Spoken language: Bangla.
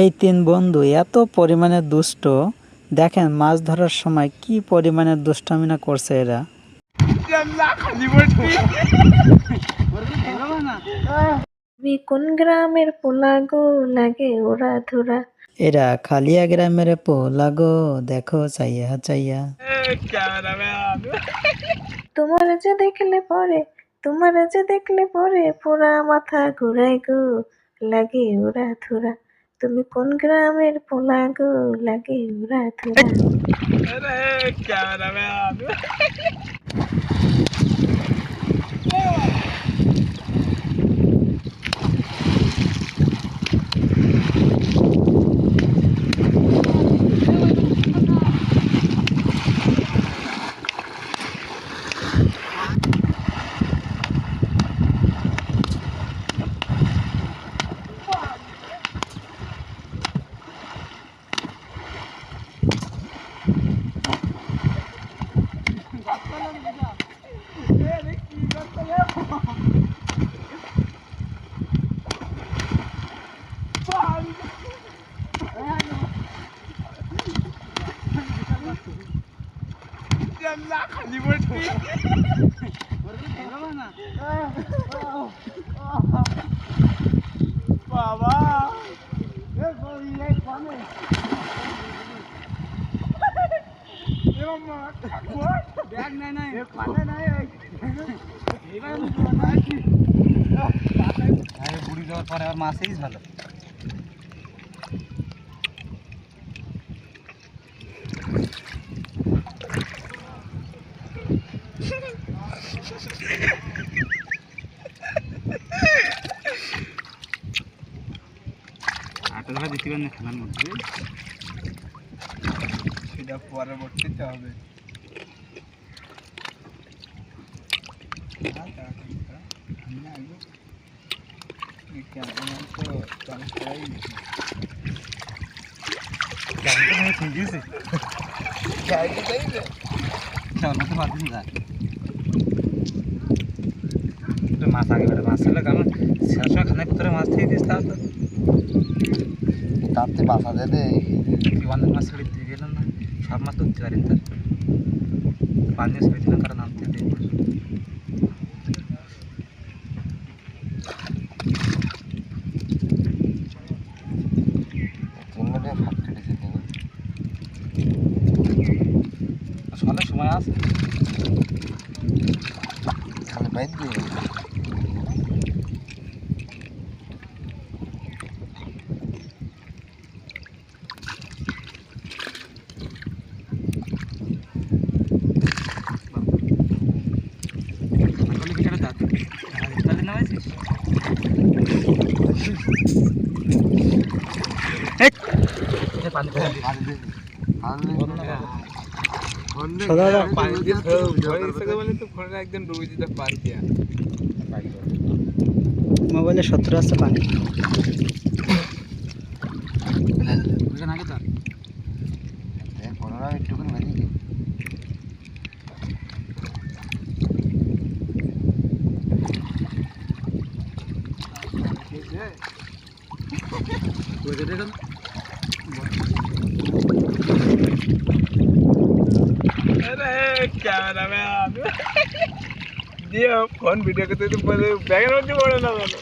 এই তিন বন্ধু এত পরিমাণে দুষ্ট। দেখেন মাছ ধরার সময় কি পরিমাণে দুষ্টামি না করছে এরা। কোন গ্রামের পোলা গো লাগে ওরা ধুরা। এরা খালিয়া গ্রামের পোলা গো দেখো চাইয়া চাইয়া। তোমার যে দেখলে পরে তোমার যে দেখলে পরে পুরা মাথা ঘুরাই গো। লাগে ওরা ধুরা। तुम्हें कौन करा मेरे पोला को लगे हो थोड़ा अरे कैमरा গ্রামের পোলা গো লাগে ওরা ধুরা বুড়ি যাওয়ার পরে আর মাছেই ভালো? আটা ধরা দিতে পারেন খেলার মধ্যে সেটা পরবর্তীতে হবে চলো তো পারতেছি না মাছ আগে বেড়ে মাছ ছিল কারণ শেষ সময় খানের ভিতরে মাছ থেকে দিস তাহলে তো। তাতে বাসা দেবে তুই অনেক মাছ ছেড়ে দিয়ে গেলাম না? সব মাছ ধরতে পারেন তার পানি ছেড়ে দিলাম কারণ নামতে দেয় সময় আছে। খালি বাইর দিয়ে সকালে পিঠাটা দাঁত তাহলে নামাইছিস পানি ফেলে দিস। পানি দিয়ে আনলে সদা দাদা, পানি দিয়ে বলে তো ফোনে একদিন ডুবে দিতে পারছি মোবাইলে সত্তর আছে পানি। বুঝে ক্যামেরাম্যান দিয়ে ফোন ভিডিও করতে বলে ব্যাগের মধ্যে পড়ে না বলো